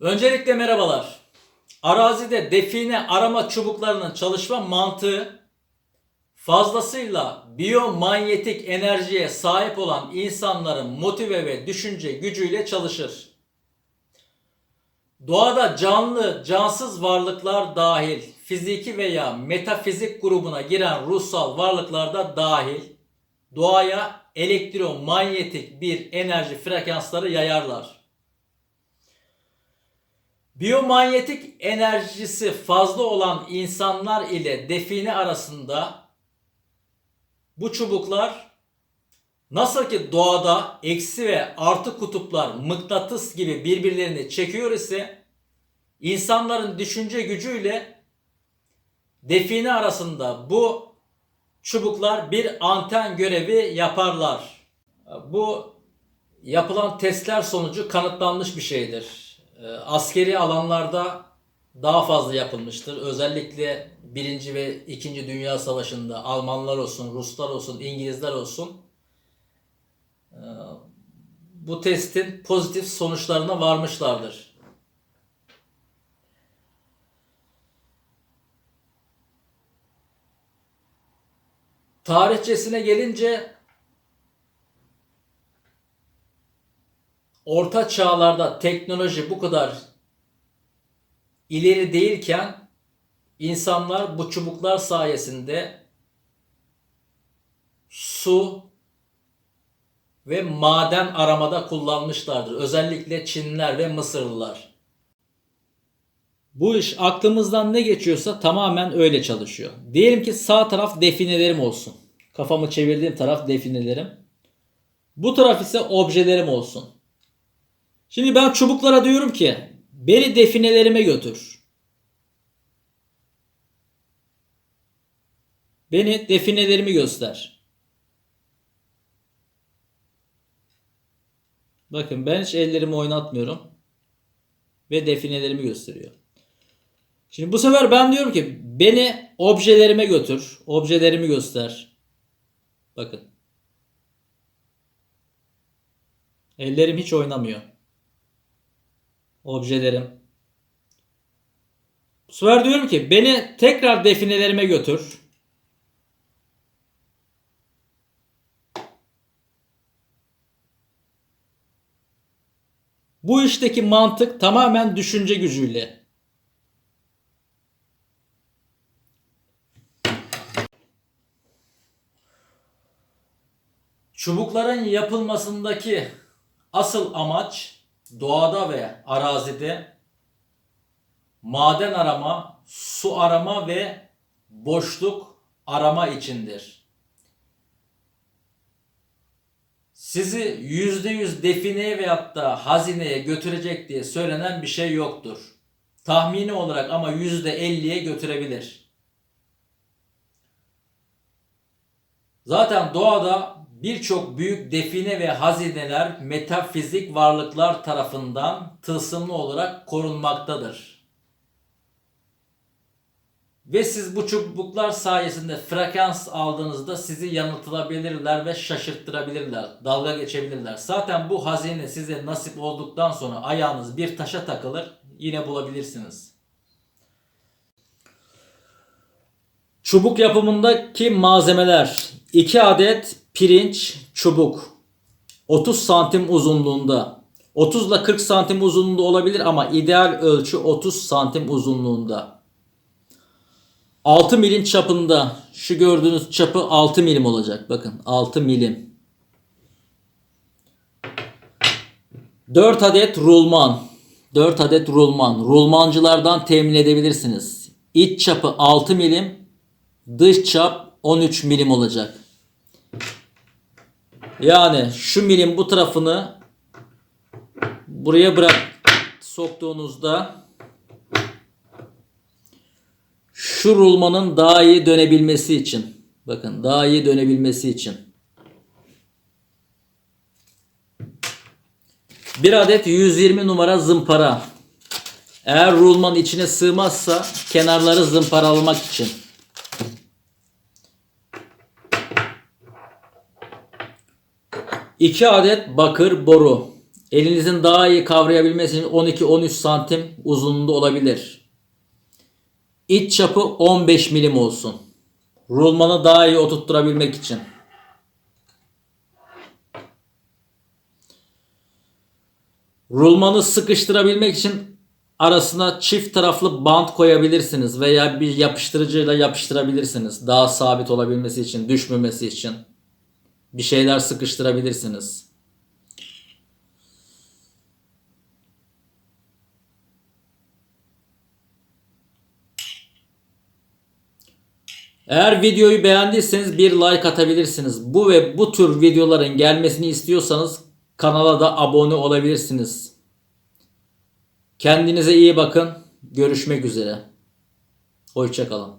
Öncelikle merhabalar. Arazide define arama çubuklarının çalışma mantığı fazlasıyla biyomanyetik enerjiye sahip olan insanların motive ve düşünce gücüyle çalışır. Doğada canlı, cansız varlıklar dahil, fiziki veya metafizik grubuna giren ruhsal varlıklar da dahil, doğaya elektromanyetik bir enerji frekansları yayarlar. Biyomanyetik enerjisi fazla olan insanlar ile define arasında bu çubuklar nasıl ki doğada eksi ve artı kutuplar mıknatıs gibi birbirlerini çekiyor ise insanların düşünce gücüyle define arasında bu çubuklar bir anten görevi yaparlar. Bu yapılan testler sonucu kanıtlanmış bir şeydir. Ee, Askeri alanlarda daha fazla yapılmıştır. Özellikle 1. ve 2. Dünya Savaşı'nda Almanlar olsun, Ruslar olsun, İngilizler olsun ee, bu testin pozitif sonuçlarına varmışlardır. Tarihçesine gelince orta çağlarda teknoloji bu kadar ileri değilken insanlar bu çubuklar sayesinde su ve maden aramada kullanmışlardır. Özellikle Çinliler ve Mısırlılar. Bu iş aklımızdan ne geçiyorsa tamamen öyle çalışıyor. Diyelim ki sağ taraf definelerim olsun. Kafamı çevirdiğim taraf definelerim. Bu taraf ise objelerim olsun. Şimdi ben çubuklara diyorum ki beni definelerime götür. Beni definelerimi göster. Bakın ben hiç ellerimi oynatmıyorum. Ve definelerimi gösteriyor. Şimdi bu sefer ben diyorum ki beni objelerime götür. Objelerimi göster. Bakın. Ellerim hiç oynamıyor. Objelerim. Bu sefer diyorum ki beni tekrar definelerime götür. Bu işteki mantık tamamen düşünce gücüyle. Çubukların yapılmasındaki asıl amaç doğada ve arazide maden arama, su arama ve boşluk arama içindir. Sizi %100 defineye veyahut da hazineye götürecek diye söylenen bir şey yoktur. Tahmini olarak ama %50'ye götürebilir. Zaten doğada birçok büyük define ve hazineler metafizik varlıklar tarafından tılsımlı olarak korunmaktadır. Ve siz bu çubuklar sayesinde frekans aldığınızda sizi yanıltılabilirler ve şaşırttırabilirler. Dalga geçebilirler. Zaten bu hazine size nasip olduktan sonra ayağınız bir taşa takılır yine bulabilirsiniz. Çubuk yapımındaki malzemeler 2 adet pirinç çubuk. 30 santim uzunluğunda. 30 ile 40 santim uzunluğunda olabilir ama ideal ölçü 30 santim uzunluğunda. 6 milim çapında. Şu gördüğünüz çapı 6 milim olacak. Bakın 6 milim. 4 adet rulman. 4 adet rulman. Rulmancılardan temin edebilirsiniz. İç çapı 6 milim dış çap 13 milim olacak yani şu milim bu tarafını buraya bırak soktuğunuzda şu rulmanın daha iyi dönebilmesi için bakın daha iyi dönebilmesi için. Bir adet 120 numara zımpara. Eğer rulman içine sığmazsa kenarları zımparalamak için 2 adet bakır boru. Elinizin daha iyi kavrayabilmesi için 12-13 santim uzunluğunda olabilir. İç çapı 15 milim olsun. Rulmanı daha iyi oturtturabilmek için. Rulmanı sıkıştırabilmek için arasına çift taraflı bant koyabilirsiniz veya bir yapıştırıcıyla yapıştırabilirsiniz. Daha sabit olabilmesi için, düşmemesi için. Bir şeyler sıkıştırabilirsiniz. Eğer videoyu beğendiyseniz bir like atabilirsiniz. Bu ve bu tür videoların gelmesini istiyorsanız kanala da abone olabilirsiniz. Kendinize iyi bakın. Görüşmek üzere. Hoşçakalın.